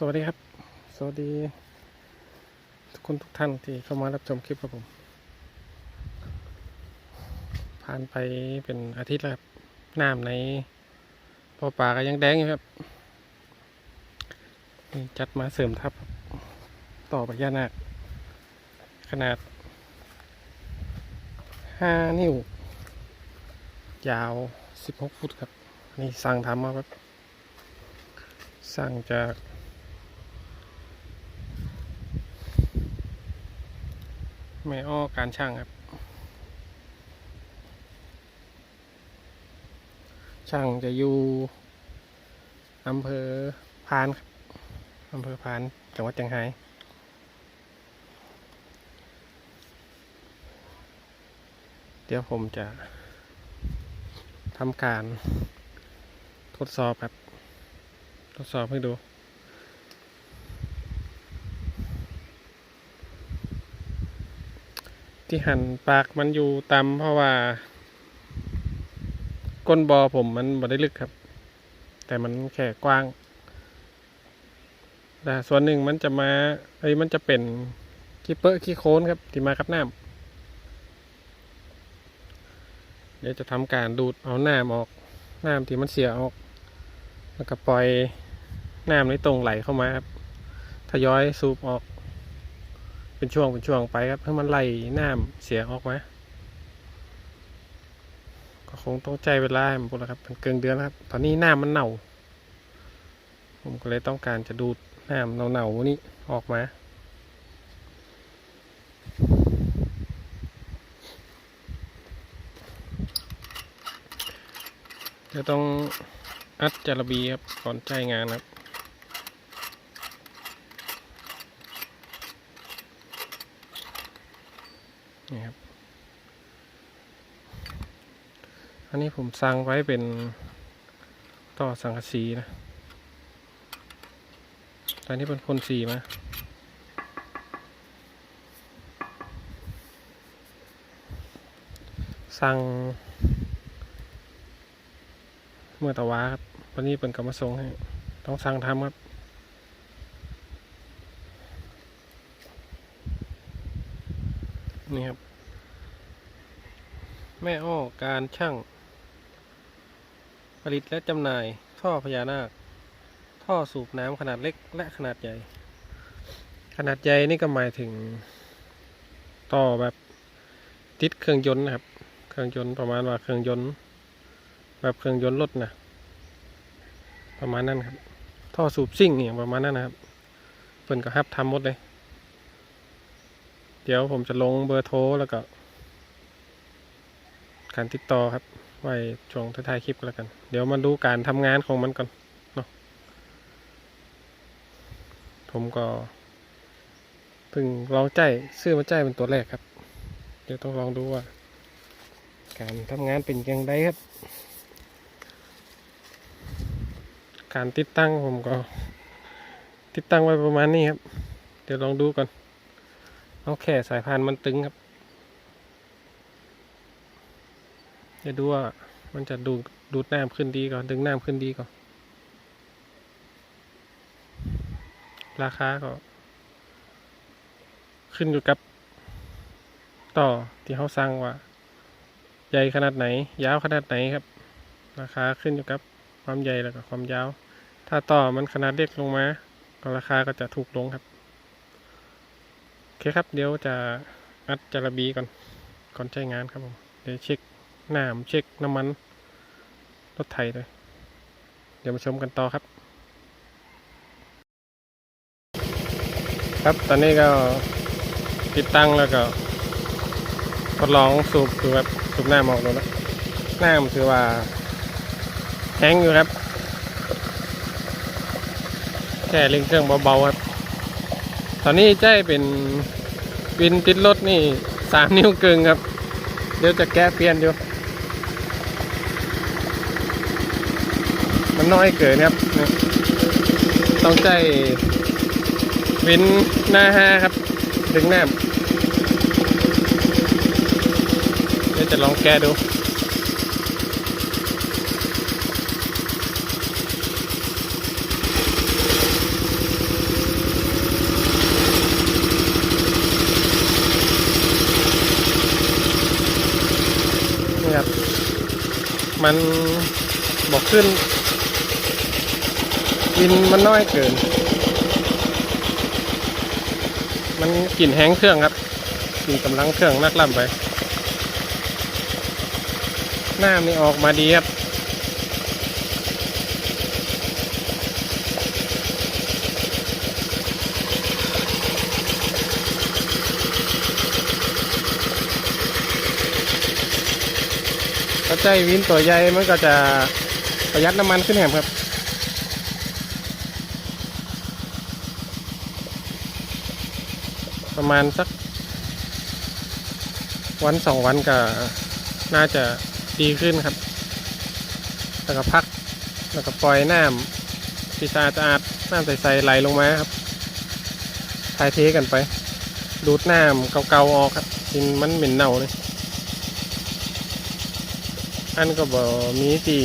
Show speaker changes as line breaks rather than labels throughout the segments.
สวัสดีครับ สวัสดี ทุกคนทุกท่านที่เข้ามารับชมคลิปครับผม ผ่านไปเป็นอาทิตย์แล้วครับน้ำในปอปลาก็ยังแดงอยู่ครับนี่จัดมาเสริมทับ ต่อไปยานาขนาด5นิ้ว ยาว16ฟุตครับ นี่สั่งทำมาครับ สั่งจาก แม่อ้อการช่างครับ ช่างจะอยู่อำเภอพานครับอำเภอพานจังหวัดเชียงรายเดี๋ยวผมจะทำการทดสอบครับ ทดสอบให้ดู ที่หันปากมันอยู่ต่ำเพราะว่า ก้นบอผมมันบ่ได้ลึกครับ แต่มันแค่กว้างแต่ส่วนหนึ่งมันจะมาไอ้มันจะเป็นขี้เปอะขี้โค้นครับ ที่มากับน้ำเดี๋ยวจะทำการดูดเอาน้ำออกน้ำที่มันเสียออก แล้วก็ปล่อยน้ำในตรงไหลเข้ามาครับทยอยสูบออก เป็นช่วงเป็นช่วงไปครับให้มันไหลน้ำเสียออกมาก็คงต้องใจเวลาให้มันพูดแล้วครับเป็นเกินเดือนแล้วครับ ตอนนี้น้ำมันเน่า ผมก็เลยต้องการจะดูดน้ำเน่าๆนี้ออกมาเดี๋ยวต้องอัดจาระบีครับก่อนใช้งานครับ นี่ครับ อันนี้ผมสั่งไว้เป็นต่อสังกะสีนะตอนนี้เป็นคนสีมาสั่งเมื่อตะวาครับวันนี้เป็นกรรมส่งให้ ต้องสั่งทำครับ นี่ครับ แม่อ้อการช่าง ผลิตและจำหน่าย ท่อพญานาค ท่อสูบน้ำขนาดเล็กและขนาดใหญ่ ขนาดใหญ่นี่ก็หมายถึง ต่อแบบติดเครื่องยนต์นะครับ เครื่องยนต์ประมาณว่าเครื่องยนต์ แบบเครื่องยนต์รถนะประมาณนั้นครับ ท่อสูบซิ่งเนี่ยประมาณนั้นนะครับเพิ่นก็ฮับทำหมดเลย เดี๋ยวผมจะลงเบอร์โทรแล้วก็การติดต่อครับ ไว้ช่วงท้ายคลิปก็แล้วกัน เดี๋ยวมาดูการทำงานของมันก่อนเนาะผมก็เพิ่งลองใจซื้อมาใจเป็นตัวแรกครับ เดี๋ยวต้องลองดูว่า การทำงานเป็นยังไงครับ การติดตั้งผมก็ ติดตั้งไว้ประมาณนี้ครับ เดี๋ยวลองดูก่อน เอาแค่สายพานมันตึงครับ จะดูว่ามันจะดูดูดน้ำขึ้นดีก่อน ดึงน้ำขึ้นดีก่อน ราคาก็ ขึ้นอยู่กับ ต่อที่เขาสั่งว่า ใหญ่ขนาดไหน ยาวขนาดไหนครับ ราคาขึ้นอยู่กับความใหญ่แล้วก็ความยาว ถ้าต่อมันขนาดเล็กลงมาราคาก็จะถูกลงครับ คครับ เดี๋ยวจะอัดจาระบีก่อน ก่อนใช้งานครับผม เดี๋ยวเช็คน้ำเช็คน้ำมัน รถไถเลย เดี๋ยวมาชมกันต่อครับ ครับตอนนี้ก็ติดตั้งแล้วก็ ทดลองสูบดูครับสูบน้ำออกดูแล้วน้ำถือว่าแห้งอยู่ครับแค่เร่งเครื่องเบาๆครับ ตอนนี้ใจเป็นวินติดรถนี่สามนิ้วกึ่งครับ เดี๋ยวจะแก้เปลี่ยนอยู่ มันน้อยเกินครับ ต้องใจวินหน้าห้าครับ ดึงแน้ำเดี๋ยวจะลองแก้ดู มันบอกขึ้นกินมันน้อยเกิน มันกลิ่นแห้งเครื่องครับกลิ่นกำลังเครื่องนักล่ำไป หน้ามีออกมาดีครับ ใจวินตัวใหญ่มันก็จะประหยัดน้ำมันขึ้นแหมครับประมาณสัก วันสองวันก็น่าจะดีขึ้นครับ แล้วก็พัก แล้วก็ปล่อยน้ำที่สะอาดสะอาดน้ำใสๆไหลลงมาครับถ่ายเทกันไป ดูดน้ำเก่าๆออกครับกินมันเหม็นเน่าเลย อันก็บอมีที่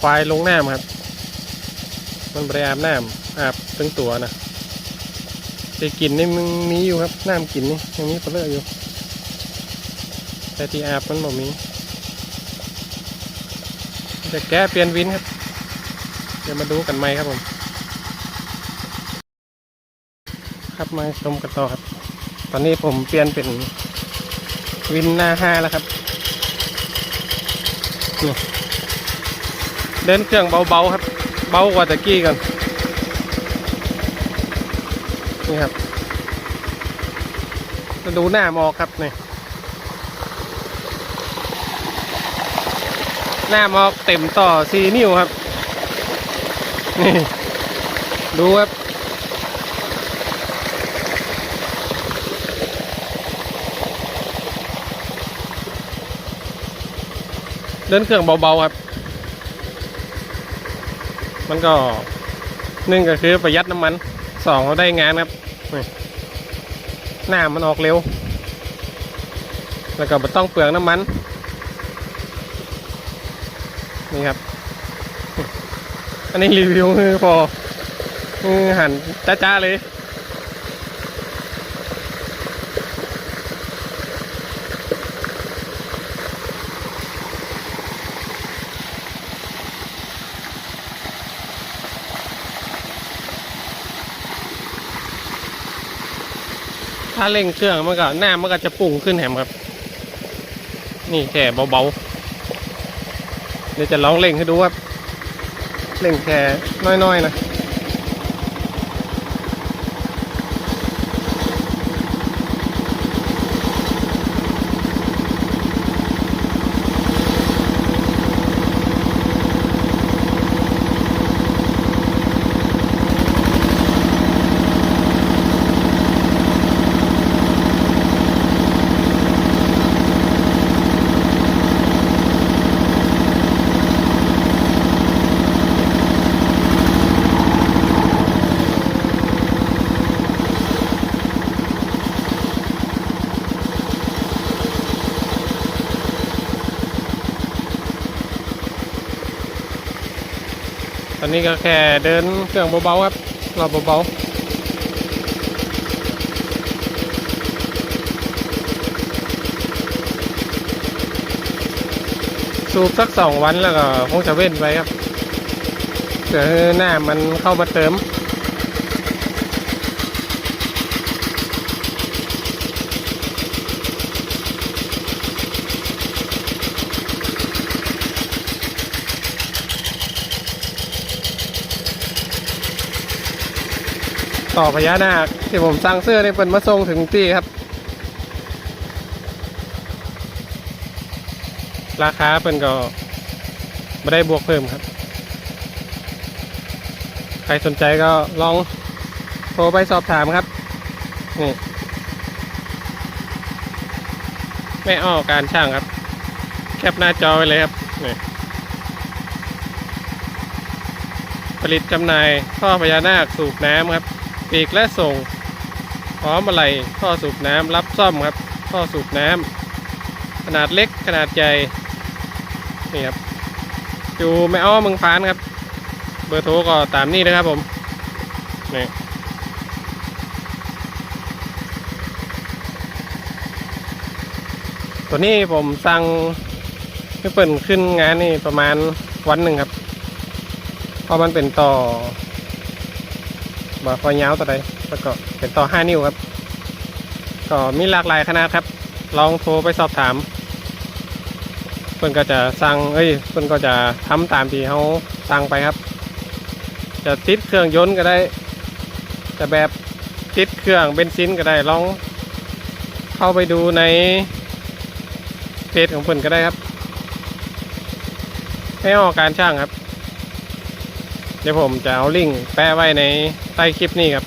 ควายลงน้ำครับ มันบริอาบน้ำอาบตั้งตัวนะแต่กลินนี่มันมีอยู่ครับน้ำกลินนี่ยังมีเปลือกอยู่ แต่ที่อาบมันบ่มีจะแก้เปลี่ยนวินครับ เดี๋ยวมาดูกันไหมครับผม ครับมาชมกันต่อครับ ตอนนี้ผมเปลี่ยนเป็น วินหน้าห้าแล้วครับนี่เดินเครื่องเบาๆครับ เบากว่าตะกี้กันนี่ครับจะดูหน้ามออกครับนี่หน้ามอกเต็มต่อซีนิ้วครับนี่ดูครับ ดินเครื่องเบาๆครับ มันก็หนึ่งก็คือประหยัดน้ำมันสองเราได้งานครับหน้ามันออกเร็ว แล้วก็ไม่ต้องเปลืองน้ำมัน นี่ครับ อันนี้รีวิวคือพอหันจ้าๆเลยาเร่งเครื่องมันก็หน้ามันก็จะปุ่งขึ้นแหมครับ นี่แค่เบาๆ เดี๋ยวจะลองเร่งให้ดูว่าเร่งแค่น้อยๆนะ นี้ก็แค่เดินเครื่องเบาๆครับเราเบาๆสูบสักสองวันแล้วก็คงจะเว้นไปครับเดี๋ยวหน้ามันเข้ามาเติม ต่อพญานาคที่ผมสั่งเสื้อนี่เป็นมาส่งถึงที่ครับ ราคาเป็นก็ไม่ได้บวกเพิ่มครับ ใครสนใจก็ลองโทรไปสอบถามครับนี่ไม่อ้อการช่างครับ แคปหน้าจอไว้เลยครับนี่ผลิตจำหน่ายท่อพญานาคสูบน้ำครับ ปีกและส่งพร้อมอะไรท่อสูบน้ำรับซ่อมครับท่อสูบน้ำขนาดเล็กขนาดใหญ่นี่ครับอยู่ไม่อ้อเมืองพานครับ เบอร์โทรก็ตามนี้นะครับผมนี่ตัวนี้ผมสั่งที่เปิดขึ้นงานนี่ประมาณวันหนึ่งครับ เพราะมันเป็นต่อ บ่าคอยยาวต่อใดแล้วก็เป็นต่อห้านิ้วครับ ก็มีหลากหลายขนาดครับ ลองโทรไปสอบถาม เพื่อนก็จะสั่งเอ้ยเพื่อนก็จะทำตามที่เขาสั่งไปครับ จะติดเครื่องยนต์ก็ได้ จะแบบติดเครื่องเบนซินก็ได้ลอง เข้าไปดูในเพจของเพื่อนก็ได้ครับ ให้ออกการช่างครับ เดี๋ยวผมจะเอาลิงก์แปะไว้ในใต้คลิปนี้ครับ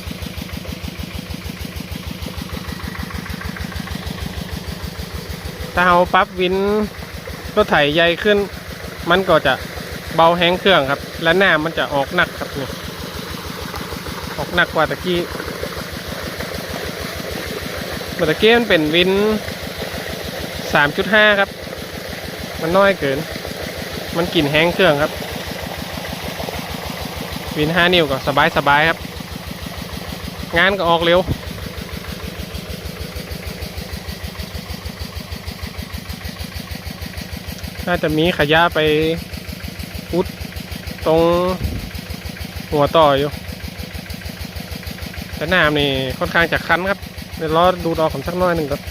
ถ้าเอาปั๊บวินรถไถใหญ่ขึ้น มันก็จะเบาแห้งเครื่องครับ และหน้ามันจะออกหนักครับนี่ออกหนักกว่าตะกี้เมื่อตะกี้มันเป็นวิน 3.5 ครับ มันน้อยเกิน มันกลิ่นแห้งเครื่องครับ วิน 5 นิ้วก็สบายสบายครับ งานก็ออกเร็ว น่าจะมีขยะไปอุดตรงหัวต่ออยู่ แต่น้ำนี่ค่อนข้างจะคันครับ เดี๋ยวรอดูดออกผมสักน้อยหนึ่งครับ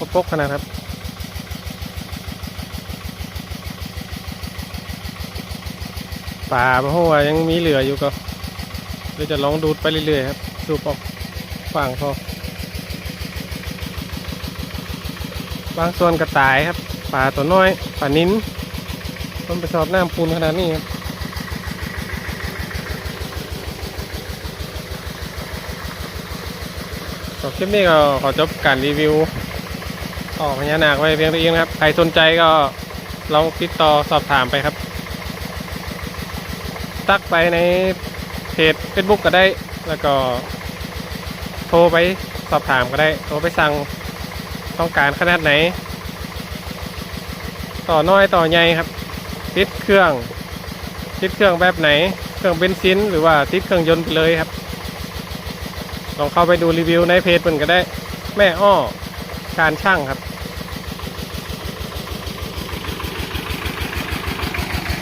กปรกขนาดครับป่าเพราะว่ายังมีเหลืออยู่ก็เดี๋ยจะลองดูดไปเรื่อยๆครับดูดออกฝั่งพอบางส่วนกระต่ายครับป่าตัวน้อยป่านิ้นต้นไปสอบน้ำปูนขนาดนี้ครับสำหรับคลิปนี้ก็ขอจบการรีวิว ออกพญานาคไว้เพียงเท่านี้นะครับ ใครสนใจก็ลองติดต่อสอบถามไปครับ ตักไปในเพจ Facebook ก็ได้ แล้วก็ โทรไปสอบถามก็ได้ โทรไปสั่งต้องการขนาดไหน ต่อน้อยต่อใหญ่ครับ ติดเครื่อง ติดเครื่องแบบไหน เครื่องเบนซินหรือว่าติดเครื่องยนต์ไปเลยครับ ลองเข้าไปดูรีวิวในเพจมันก็ได้ แม่อ้อการช่างครับ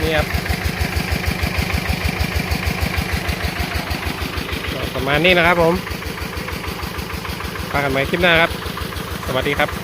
นี่ครับ ประ มานี้นะครับผมพากันใหม่คลิปหน้าครับ สวัสดีครับ